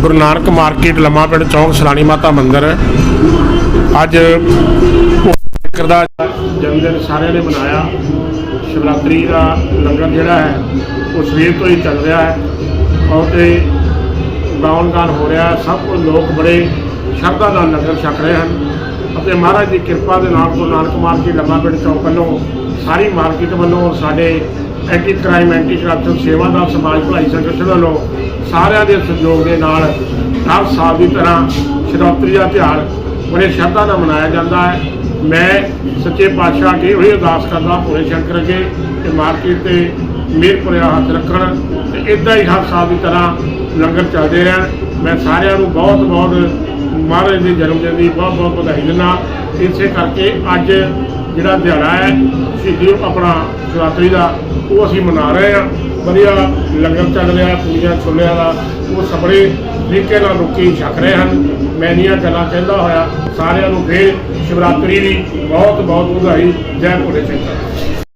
Guru Nanak market ਲੰਮਾ ਪਿੰਡ ਚੌਂਕ ਸਲਾਣੀ ਮਾਤਾ ਮੰਦਿਰ। ਅੱਜ ਸ਼ੰਕਰ ਦਾ ਜਨਮ ਦਿਨ ਸਾਰਿਆਂ ਨੇ ਮਨਾਇਆ। ਸ਼ਿਵਰਾਤਰੀ ਦਾ ਲੰਗਰ ਜਿਹੜਾ ਹੈ, ਉਹ ਸਵੇਰ ਤੋਂ ਹੀ ਚੱਲ ਰਿਹਾ ਹੈ। ਔਰ ਤੇ ਗਾਉਣ ਗਾਨ ਹੋ ਰਿਹਾ ਸਭ ਕੁਝ ਲੋਕ ਬੜੇ ਸ਼ਰਧਾ ਨਾਲ ਲੰਗਰ ਛਕ ਰਹੇ ਹਨ। ਅਤੇ ਮਹਾਰਾਜ ਦੀ ਕਿਰਪਾ ਦੇ ਨਾਲ ਗੁਰੂ ਨਾਨਕ ਮਾਰਕੀਟ ਲੰਮਾ ਪਿੰਡ ਚੌਂਕ ਵੱਲੋਂ ਸਾਰੀ ਮਾਰਕੀਟ ਵੱਲੋਂ ਸਾਡੇ ਐਂਟੀ ਕ੍ਰਾਈਮ ਐਂਟੀ ਕਰਪਸ਼ਨ ਸੇਵਾ ਦਾ ਸਮਾਜ ਭਲਾਈ ਸੰਗਠਨ ਵੱਲੋਂ ਸਾਰਿਆਂ ਦੇ ਸਹਿਯੋਗ ਦੇ ਨਾਲ ਹਰ ਸਾਲ ਦੀ ਤਰ੍ਹਾਂ ਸ਼ਿਵਰਾਤਰੀ ਦਾ ਤਿਉਹਾਰ ਬੜੇ ਸ਼ਰਧਾ ਨਾਲ ਮਨਾਇਆ ਜਾਂਦਾ ਹੈ। ਮੈਂ ਸੱਚੇ ਪਾਤਸ਼ਾਹ ਅੱਗੇ ਉਹੀ ਅਰਦਾਸ ਕਰਦਾ, ਭੋਲੇ ਸ਼ੰਕਰ ਅੱਗੇ ਕਿ ਮਾਰਕੀਟ ਤੇ ਮਿਹਰ ਭਰਿਆ ਹੱਥ ਰੱਖਣ ਤੇ ਇਦਾਂ ਹੀ ਹਰ ਸਾਲ ਦੀ ਤਰ੍ਹਾਂ ਲੰਗਰ ਚੱਲਦੇ ਰਹਿਣ। ਮੈਂ ਸਾਰਿਆਂ ਨੂੰ ਬਹੁਤ ਬਹੁਤ ਮਹਾਰਾਜ ਦੇ ਜਨਮ ਦਿਨ ਦੀ ਬਹੁਤ ਬਹੁਤ ਵਧਾਈ ਦਿੰਦਾ। ਇਸੇ ਕਰਕੇ ਅੱਜ ਜਿਹੜਾ ਦਿਹਾੜਾ ਹੈ ਸ਼ਹੀਦੀ ਆਪਣਾ ਸ਼ਿਵਰਾਤਰੀ ਦਾ ਉਹ ਅਸੀਂ ਮਨਾ ਰਹੇ ਹਾਂ। ਵਧੀਆ ਲੰਗਰ ਚੱਲ ਰਿਹਾ ਪੂਰੀਆਂ ਛੋਲਿਆਂ ਦਾ, ਉਹ ਸਬੜੇ ਤਰੀਕੇ ਨਾਲ ਲੋਕੀ ਛਕ ਰਹੇ ਹਨ। ਮੈਂ ਨੀਆਂ ਗੱਲਾਂ ਕਹਿੰਦਾ ਹੋਇਆ, ਸਾਰਿਆਂ ਨੂੰ ਫੇਰ ਸ਼ਿਵਰਾਤਰੀ ਦੀ ਬਹੁਤ ਬਹੁਤ ਵਧਾਈ, ਜੈ ਭੋਲੇ ਸ਼ੰਕਰ